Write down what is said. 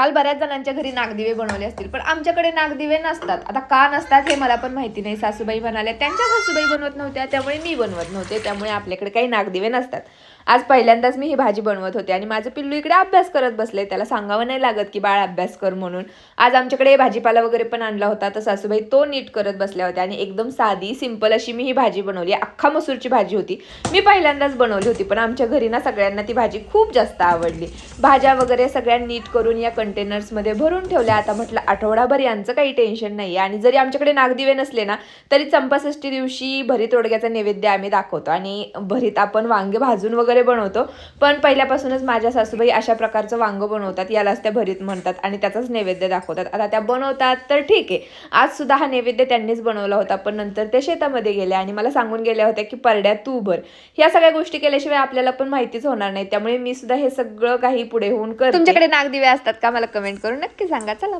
काल बऱ्याच जणांच्या घरी नागदिवे बनवले असतील पण आमच्याकडे नागदिवे नसतात. आता का नसतात हे मला पण माहिती नाही. सासूबाई म्हणाल्या त्यांच्या सासूबाई बनवत नव्हत्या त्यामुळे मी बनवत नव्हते त्यामुळे आपल्याकडे काही नागदिवे नसतात. आज पहिल्यांदाच मी ही भाजी बनवत होते आणि माझं पिल्लू इकडे अभ्यास करत बसले. त्याला सांगावं नाही लागत की बाळ अभ्यास कर म्हणून. आज आमच्याकडे भाजीपाला वगैरे पण आणला होता. तर सासूबाई तो नीट करत बसल्या होत्या आणि एकदम साधी सिंपल अशी मी ही भाजी बनवली. अख्खा मसूरची भाजी होती. मी पहिल्यांदाच बनवली होती पण आमच्या घरी ना सगळ्यांना ती भाजी खूप जास्त आवडली. भाज्या वगैरे सगळ्या नीट करून या कंटेनर्समध्ये भरून ठेवल्या. आता म्हटलं आठवडाभर यांचं काही टेन्शन नाही आणि जरी आमच्याकडे नागदिवे नसले ना तरी चंपाषष्ठी दिवशी भरीत ओडग्याचा नैवेद्य आम्ही दाखवतो. आणि भरीत आपण वांगे भाजून वगैरे बनवतो. पण पहिल्यापासूनच माझ्या सासूबाई अशा प्रकारचं वांग बनवतात यालाच त्या भरीत म्हणतात आणि त्याचाच नैवेद्य दाखवतात. आता त्या बनवतात तर ठीक आहे. आज सुद्धा हा नैवेद्य त्यांनीच बनवला होता पण नंतर ते शेतामध्ये गेले आणि मला सांगून गेल्या होत्या की परड्यात तू भर. ह्या सगळ्या गोष्टी केल्याशिवाय आपल्याला पण माहितीच होणार नाही. त्यामुळे मी सुद्धा हे सगळं काही पुढे होऊन कर तुमच्याकडे नागदिवे असतात का? मला कमेंट करून नक्की सांगा. चला.